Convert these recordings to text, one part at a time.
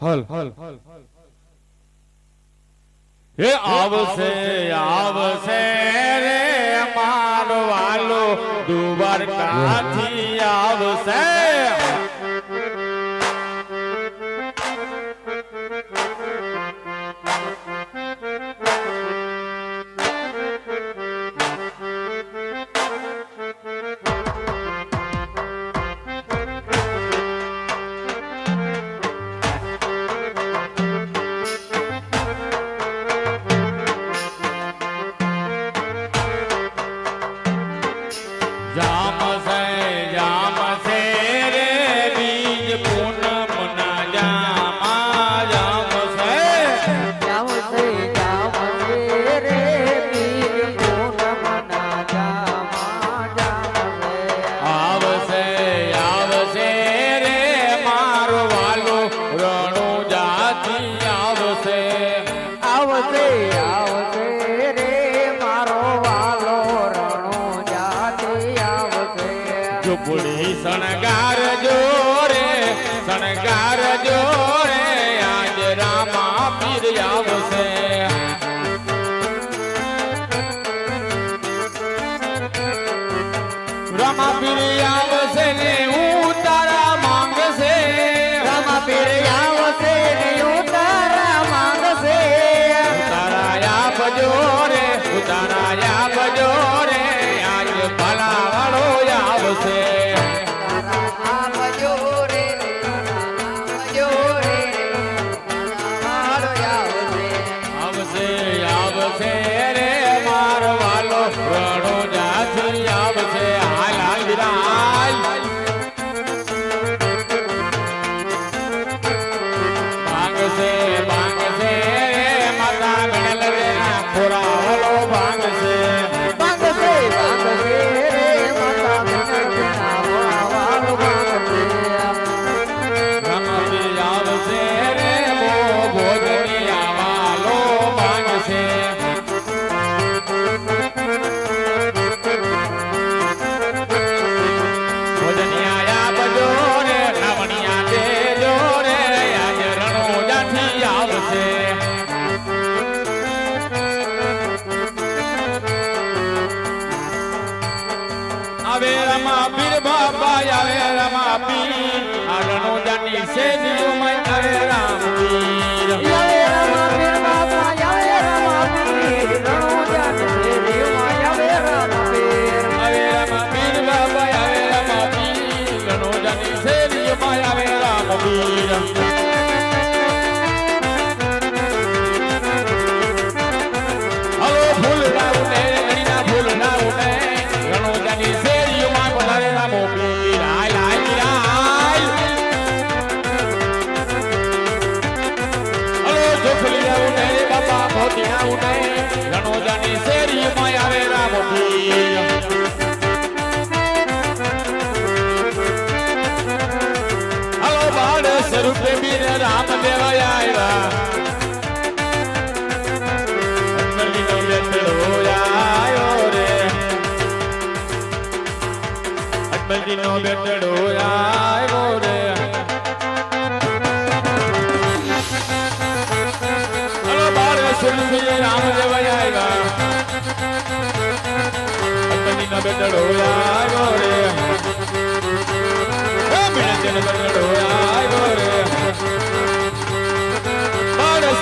હલ હલ હલ હે આવશે આવશે રે મારો વાલો આવશે. Yeah. negar de Habib. નો બેટડો આવ્યો રે હલો બાળ સુનજી રામદેવ આવ્યા અતની નો બેટડો આવ્યો રે હે બેટડો આવ્યો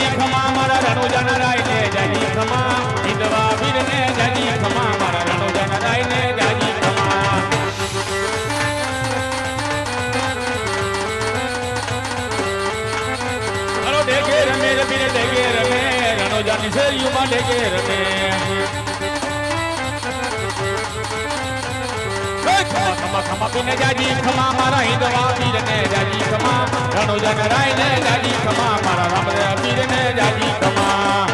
જની ખમા મારા રણુજન રાય ને જની ખમા વિધવા વીર ને જની ખમા મારા રણુજન રાય ને જની ખમા હલો દેખે રમે રમી દેખે રમે. રણુજન શેરીમાં દેખે રમે. ખમા ખમા ખમા પીને જાજી ખમા, મારા હિંદવા વીરને જાજી ખમા, રણુજન રાયને જાજી ખમા, મારા રામદેવ વીરને જાજી ખમા.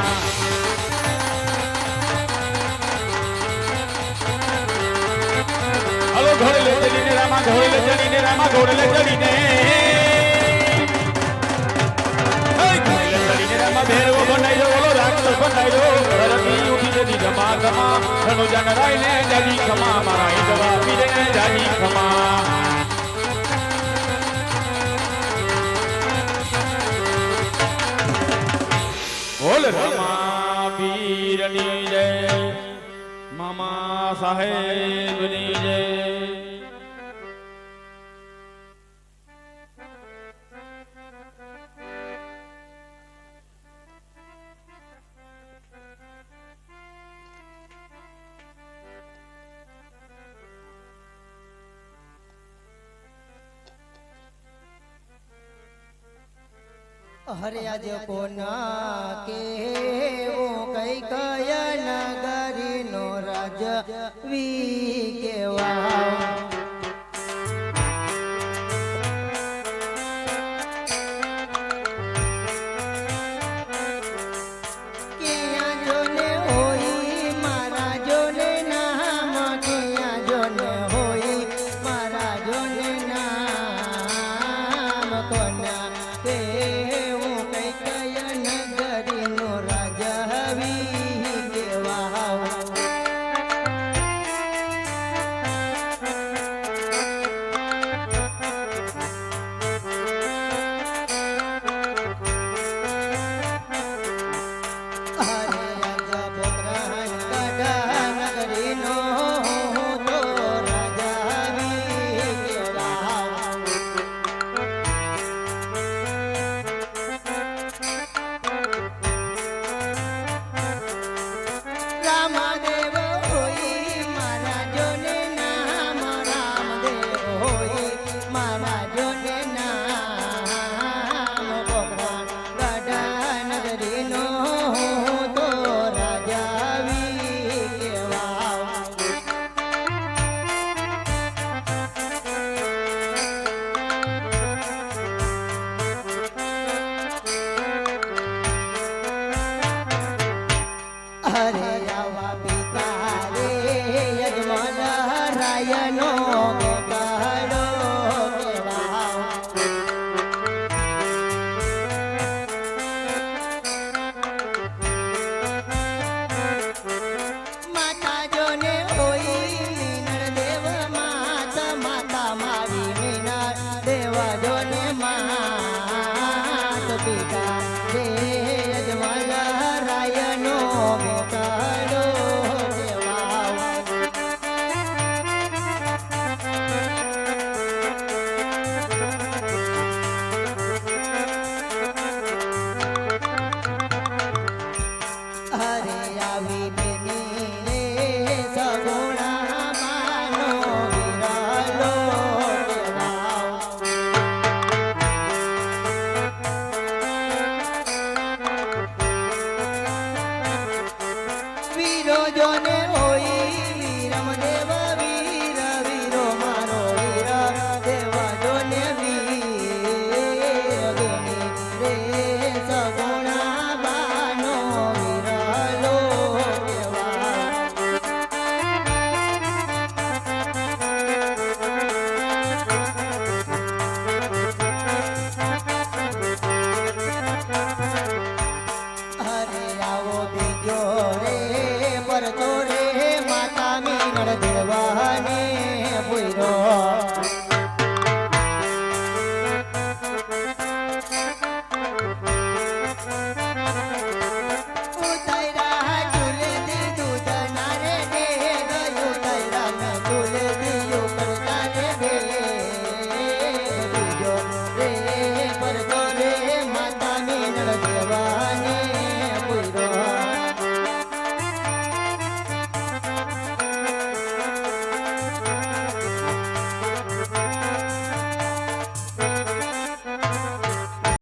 હલો ઘોડલે ચડીને, રામા ઘોડલે ચડીને, રામા ઘોડલે ચડીને. ઘોડલે ચડીને, રામા ભેરવો બનાવ્યો ઓલો રાક્ષસ બનાવ્યો ઘરથી ઉઠી જતી જમા ને રણુજન રાયને જાજી ખમા, મારા હિંદવા ને જાજી ખમા. બોલ રમા પીરની જય, મામા સાહેબની જય. હરે આજ કોના કેવો કઈ કયા નગરી નો રાજ વી don't